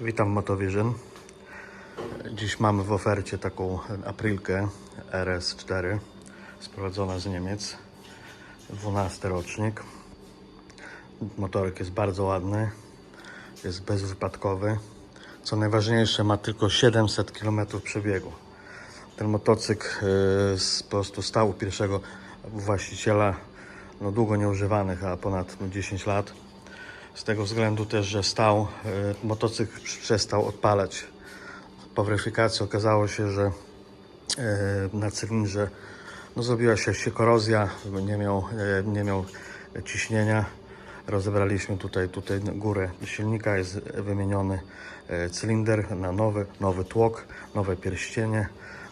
Witam Motovision. Dziś mamy w ofercie taką Aprilkę RS4 sprowadzona z Niemiec. 12 rocznik. Motorek jest bardzo ładny. Jest bezwypadkowy. Co najważniejsze ma tylko 700 km przebiegu. Ten motocykl y, po prostu stał pierwszego właściciela no, długo nieużywanych, a ponad 10 lat. Z tego względu też, że stał, y, motocykl przestał odpalać. Po weryfikacji okazało się, że y, na cylindrze no, zrobiła się, się korozja, nie miał, y, nie miał ciśnienia. Rozebraliśmy tutaj, tutaj górę silnika, jest wymieniony cylinder na nowy, nowy tłok, nowe pierścienie,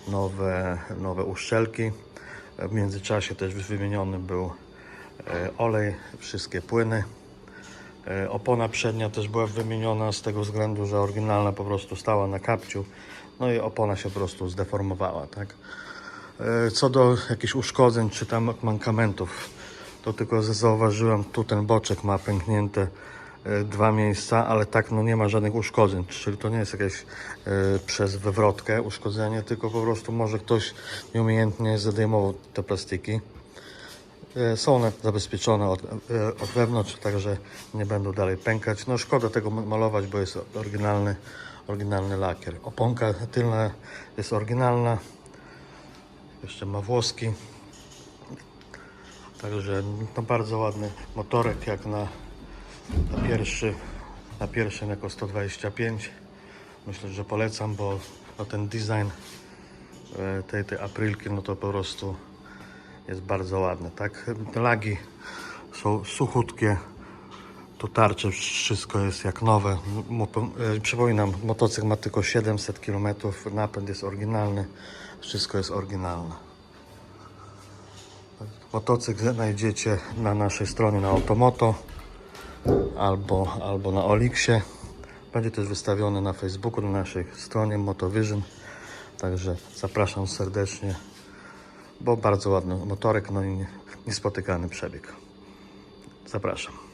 nowe, nowe uszczelki. W międzyczasie też wymieniony był olej, wszystkie płyny. E, Opona przednia też była wymieniona z tego względu, że oryginalna po prostu stała na kapciu, no i opona się po prostu zdeformowała, tak? E, Co do jakichś uszkodzeń czy tam mankamentów, to tylko zauważyłem, tu ten boczek ma pęknięte e, dwa miejsca, ale tak no nie ma żadnych uszkodzeń, czyli to nie jest jakieś przez wywrotkę uszkodzenie, tylko po prostu może ktoś nieumiejętnie zadejmował te plastiki. E, Są one zabezpieczone od, e, od wewnątrz, także nie będą dalej pękać. No szkoda tego malować, bo jest oryginalny, oryginalny lakier. Oponka tylna jest oryginalna. Jeszcze ma włoski. Także no bardzo ładny motorek jak na, na pierwszy na pierwszym jako 125. Myślę, że polecam, bo no, ten design e, tej, tej Aprilki no to po prostu jest bardzo ładny, tak? Te lagi są suchutkie, tu tarcze, wszystko jest jak nowe. E, Przypominam, motocykl ma tylko 700 km, napęd jest oryginalny, wszystko jest oryginalne. Motocykl znajdziecie na naszej stronie na Automoto albo, albo na Olixie. Będzie też wystawiony na Facebooku, na naszej stronie Motovision. Także zapraszam serdecznie bo bardzo ładny motorek, no i niespotykany przebieg. Zapraszam.